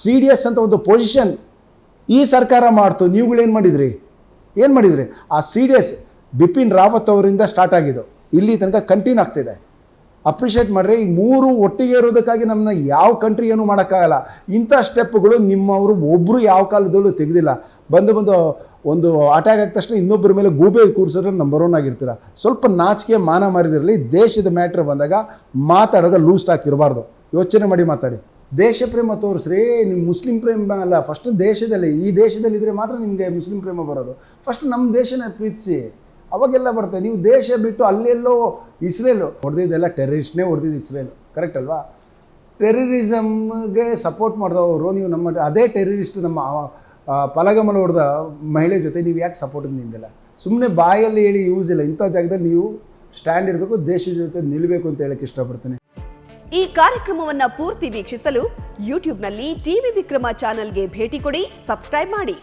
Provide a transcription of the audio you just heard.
C D S ಅಂತ ಒಂದು position ಈ ಸರ್ಕಾರ ಮಾಡ್ತು. ನೀವುಗಳೇನು ಮಾಡಿದ್ರಿ? ಏನು ಮಾಡಿದ್ರಿ? ಆ C D S Bipin Rawat ಅವರಿಂದ ಸ್ಟಾರ್ಟ್ ಆಗಿದ್ದು. ಇಲ್ಲಿ ತನಕ ಕಂಟಿನ್ಯೂ ಆಗ್ತಿದೆ. ಅಪ್ರಿಷಿಯೇಟ್ ಮಾಡಿರಿ, ಈ ಮೂರು ಒಟ್ಟಿಗೆ ಇರೋದಕ್ಕಾಗಿ ನಮ್ಮನ್ನ ಯಾವ ಕಂಟ್ರಿ ಏನೂ ಮಾಡೋಕ್ಕಾಗಲ್ಲ. ಇಂಥ ಸ್ಟೆಪ್ಗಳು ನಿಮ್ಮವರು ಒಬ್ಬರು ಯಾವ ಕಾಲದಲ್ಲೂ ತೆಗೆದಿಲ್ಲ. ಬಂದು ಬಂದು ಒಂದು ಅಟ್ಯಾಕ್ ಆದ ತಕ್ಷಣ ಇನ್ನೊಬ್ಬರ ಮೇಲೆ ಗೂಬೆ ಕೂರಿಸಿದ್ರೆ ನಂಬರ್ ಒನ್ ಆಗಿರ್ತೀರ. ಸ್ವಲ್ಪ ನಾಚಿಕೆ, ಮಾನ ಮಾರಿದಿರಲಿ. ದೇಶದ ಮ್ಯಾಟ್ರ್ ಬಂದಾಗ ಮಾತಾಡೋದು ಲೂಸ್ ಸ್ಟಾಕ್ ಯೋಚನೆ ಮಾಡಿ ಮಾತಾಡಿ. ದೇಶ ಪ್ರೇಮ ತೋರಿಸ್ರಿ ನಿಮ್ಮ ಮುಸ್ಲಿಂ ಪ್ರೇಮ ಅಲ್ಲ ಫಸ್ಟ್ ದೇಶದಲ್ಲಿ, ಈ ದೇಶದಲ್ಲಿದ್ದರೆ ಮಾತ್ರ ನಿಮಗೆ ಮುಸ್ಲಿಂ ಪ್ರೇಮ ಬರೋದು. ಫಸ್ಟ್ ನಮ್ಮ ದೇಶನ ಪ್ರೀತಿಸಿ. ಅವಾಗೆಲ್ಲ ಬರುತ್ತೆ. ನೀವು ದೇಶ ಬಿಟ್ಟು ಅಲ್ಲೆಲ್ಲೋ ಇಸ್ರೇಲು ಹೊಡೆದಿದ್ದೆಲ್ಲ ಟೆರರಿಸ್ಟ್ನೇ ಹೊಡೆದಿದ್ದು ಇಸ್ರೇಲು ಕರೆಕ್ಟ್ ಅಲ್ವಾ? ಟೆರರಿಸಮ್ಗೆ ಸಪೋರ್ಟ್ ಮಾಡಿದವರು ನೀವು ನಮ್ಮ, ಅದೇ ಟೆರರಿಸ್ಟ್ ನಮ್ಮ ಪಲಗಮಲ ಹೊಡೆದ ಮಹಿಳೆ ಜೊತೆ ನೀವು ಯಾಕೆ ಸಪೋರ್ಟ್ ನಿಂದಿಲ್ಲ? ಸುಮ್ಮನೆ ಬಾಯಲ್ಲಿ ಹೇಳಿ ಯೂಸ್ ಇಲ್ಲ. ಇಂಥ ಜಾಗದಲ್ಲಿ ನೀವು ಸ್ಟ್ಯಾಂಡ್ ಇರಬೇಕು, ದೇಶದ ಜೊತೆ ನಿಲ್ಲಬೇಕು ಅಂತ ಹೇಳಕ್ಕೆ ಇಷ್ಟಪಡ್ತೀನಿ. ಈ ಕಾರ್ಯಕ್ರಮವನ್ನು ಪೂರ್ತಿ ವೀಕ್ಷಿಸಲು ಯೂಟ್ಯೂಬ್ನಲ್ಲಿ ಟಿವಿ ವಿಕ್ರಮ ಚಾನೆಲ್ಗೆ ಭೇಟಿ ಕೊಡಿ ಸಬ್ಸ್ಕ್ರೈಬ್ ಮಾಡಿ.